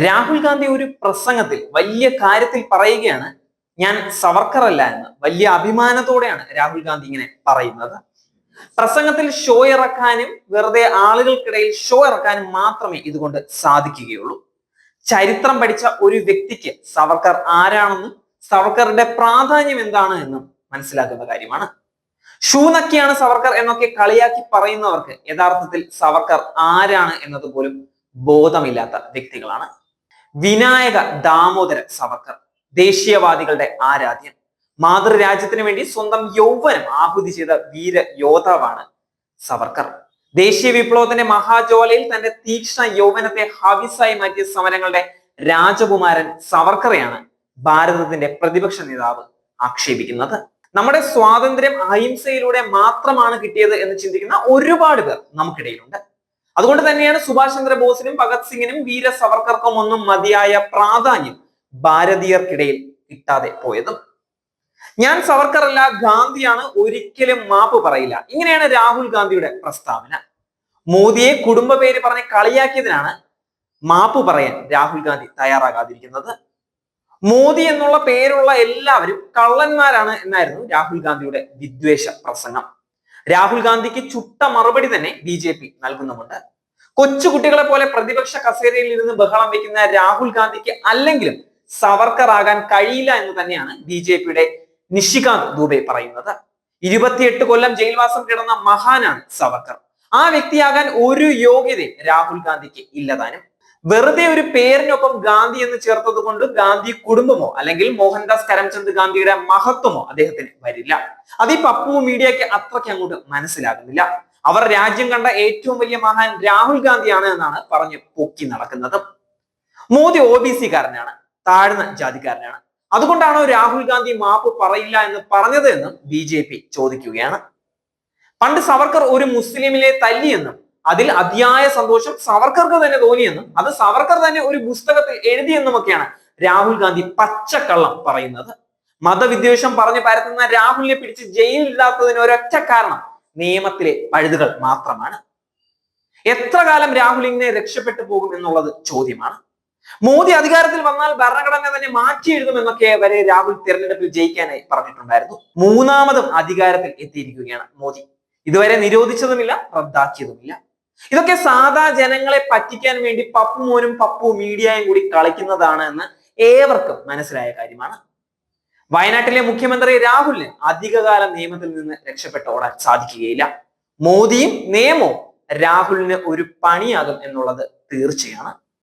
രാഹുൽ ഗാന്ധി ഒരു പ്രസംഗത്തിൽ വലിയ കാര്യത്തിൽ പറയുകയാണ് ഞാൻ സവർക്കറല്ല എന്ന്. വലിയ അഭിമാനത്തോടെയാണ് രാഹുൽ ഗാന്ധി ഇങ്ങനെ പറയുന്നത്. പ്രസംഗത്തിൽ ഷോ ഇറക്കാനും വെറുതെ ആളുകൾക്കിടയിൽ ഷോ ഇറക്കാനും മാത്രമേ ഇതുകൊണ്ട് സാധിക്കുകയുള്ളൂ. ചരിത്രം പഠിച്ച ഒരു വ്യക്തിക്ക് സവർക്കർ ആരാണെന്നും സവർക്കറുടെ പ്രാധാന്യം എന്താണ് എന്നും മനസ്സിലാക്കുന്ന കാര്യമാണ്. ഷൂ നക്കിയാണ് സവർക്കർ എന്നൊക്കെ കളിയാക്കി പറയുന്നവർക്ക് യഥാർത്ഥത്തിൽ സവർക്കർ ആരാണ് എന്നത് പോലും ബോധമില്ലാത്ത വ്യക്തികളാണ്. വിനായക ദാമോദര സവർക്കർ ദേശീയവാദികളുടെ ആരാധ്യൻ. മാതൃരാജ്യത്തിന് വേണ്ടി സ്വന്തം യൗവനം ആഹുതി ചെയ്ത വീര യോദ്ധാവാണ് സവർക്കർ. ദേശീയ വിപ്ലവത്തിന്റെ മഹാജ്വാലയിൽ തന്റെ തീക്ഷ്ണ യൗവനത്തെ ഹവിസായി മാറ്റിയ സമരങ്ങളുടെ രാജകുമാരൻ സവർക്കറെയാണ് ഭാരതത്തിന്റെ പ്രതിപക്ഷ നേതാവ് ആക്ഷേപിക്കുന്നത്. നമ്മുടെ സ്വാതന്ത്ര്യം അഹിംസയിലൂടെ മാത്രമാണ് കിട്ടിയത് എന്ന് ചിന്തിക്കുന്ന ഒരുപാട് പേർ നമുക്കിടയിലുണ്ട്. അതുകൊണ്ട് തന്നെയാണ് സുഭാഷ് ചന്ദ്രബോസിനും ഭഗത് സിംഗിനും വീര സവർക്കർക്കും ഒന്നും മതിയായ പ്രാധാന്യം ഭാരതീയർക്കിടയിൽ കിട്ടാതെ പോയതും. ഞാൻ സവർക്കറല്ല ഗാന്ധിയാണ് ഒരിക്കലും മാപ്പ് പറയില്ല. ഇങ്ങനെയാണ് രാഹുൽ ഗാന്ധിയുടെ പ്രസ്താവന. മോദിയെ കുടുംബ പേര് പറഞ്ഞ് കളിയാക്കിയതിനാണ് മാപ്പ് പറയാൻ രാഹുൽ ഗാന്ധി തയ്യാറാകാതിരിക്കുന്നത്. മോദി എന്നുള്ള പേരുള്ള എല്ലാവരും കള്ളന്മാരാണ് എന്നായിരുന്നു രാഹുൽ ഗാന്ധിയുടെ വിദ്വേഷ പ്രസംഗം. രാഹുൽ ഗാന്ധിക്ക് ചുട്ട മറുപടി തന്നെ ബി ജെ പി നൽകുന്നുമുണ്ട്. കൊച്ചുകുട്ടികളെ പോലെ പ്രതിപക്ഷ കസേരയിൽ ഇരുന്ന് ബഹളം വെക്കുന്ന രാഹുൽ ഗാന്ധിക്ക് അല്ലെങ്കിലും സവർക്കർ ആകാൻ കഴിയില്ല എന്ന് തന്നെയാണ് ബി ജെ പിയുടെ നിഷികാന്ത് ദുബെ പറയുന്നത്. ഇരുപത്തിയെട്ട് കൊല്ലം ജയിൽവാസം കിടന്ന മഹാനാണ് സവർക്കർ. ആ വ്യക്തിയാകാൻ ഒരു യോഗ്യതയും രാഹുൽ ഗാന്ധിക്ക് ഇല്ലതാനും വെറുതെ ഒരു പേരിനൊപ്പം ഗാന്ധി എന്ന് ചേർത്തത് കൊണ്ട് ഗാന്ധി കുടുംബമോ അല്ലെങ്കിൽ മോഹൻദാസ് കരംചന്ദ് ഗാന്ധിയുടെ മഹത്വമോ അദ്ദേഹത്തിന് വരില്ല. അത് ഈ പപ്പു മീഡിയക്ക് അത്രയ്ക്ക് അങ്ങോട്ട് മനസ്സിലാകുന്നില്ല. അവർ രാജ്യം കണ്ട ഏറ്റവും വലിയ മഹാൻ രാഹുൽ ഗാന്ധിയാണ് എന്നാണ് പറഞ്ഞ് പൊക്കി നടക്കുന്നത്. മോദി ഒ ബി സിക്കാരനാണ് താഴ്ന്ന ജാതിക്കാരനാണ്. അതുകൊണ്ടാണോ രാഹുൽ ഗാന്ധി മാപ്പ് പറയില്ല എന്ന് പറഞ്ഞത് എന്നും ബി ജെ പി ചോദിക്കുകയാണ്. പണ്ട് സവർക്കർ ഒരു മുസ്ലിമിലെ തല്ലിയെന്നും അതിൽ അതിയായ സന്തോഷം സവർക്കർക്ക് തന്നെ തോന്നിയെന്നും അത് സവർക്കർ തന്നെ ഒരു പുസ്തകത്തിൽ എഴുതിയെന്നുമൊക്കെയാണ് രാഹുൽ ഗാന്ധി പച്ചക്കള്ളം പറയുന്നത്. മതവിദ്വേഷം പറഞ്ഞു പരത്തുന്ന രാഹുലിനെ പിടിച്ച് ജയിലില്ലാത്തതിന് ഒരൊറ്റ കാരണം നിയമത്തിലെ പഴുതുകൾ മാത്രമാണ്. എത്ര കാലം രാഹുൽ ഇങ്ങനെ രക്ഷപ്പെട്ടു പോകും എന്നുള്ളത് ചോദ്യമാണ്. മോദി അധികാരത്തിൽ വന്നാൽ ഭരണഘടന തന്നെ മാറ്റി എഴുതുമെന്നൊക്കെ വരെ രാഹുൽ തിരഞ്ഞെടുപ്പിൽ ജയിക്കാനായി പറഞ്ഞിട്ടുണ്ടായിരുന്നു. മൂന്നാമതും അധികാരത്തിൽ എത്തിയിരിക്കുകയാണ് മോദി. ഇതുവരെ നിരോധിച്ചതുമില്ല റദ്ദാക്കിയതുമില്ല. ഇതൊക്കെ സാധാ ജനങ്ങളെ പറ്റിക്കാൻ വേണ്ടി പപ്പു മോനും പപ്പു മീഡിയയും കൂടി കളിക്കുന്നതാണ് എന്ന് ഏവർക്കും മനസ്സിലായ കാര്യമാണ്. വയനാട്ടിലെ മുഖ്യമന്ത്രി രാഹുലിന് അധികകാല നിയമത്തിൽ നിന്ന് രക്ഷപ്പെട്ടോടാൻ സാധിക്കുകയില്ല. മോദിയും നിയമവും രാഹുലിന് ഒരു പണിയാകും എന്നുള്ളത് തീർച്ചയാണ്.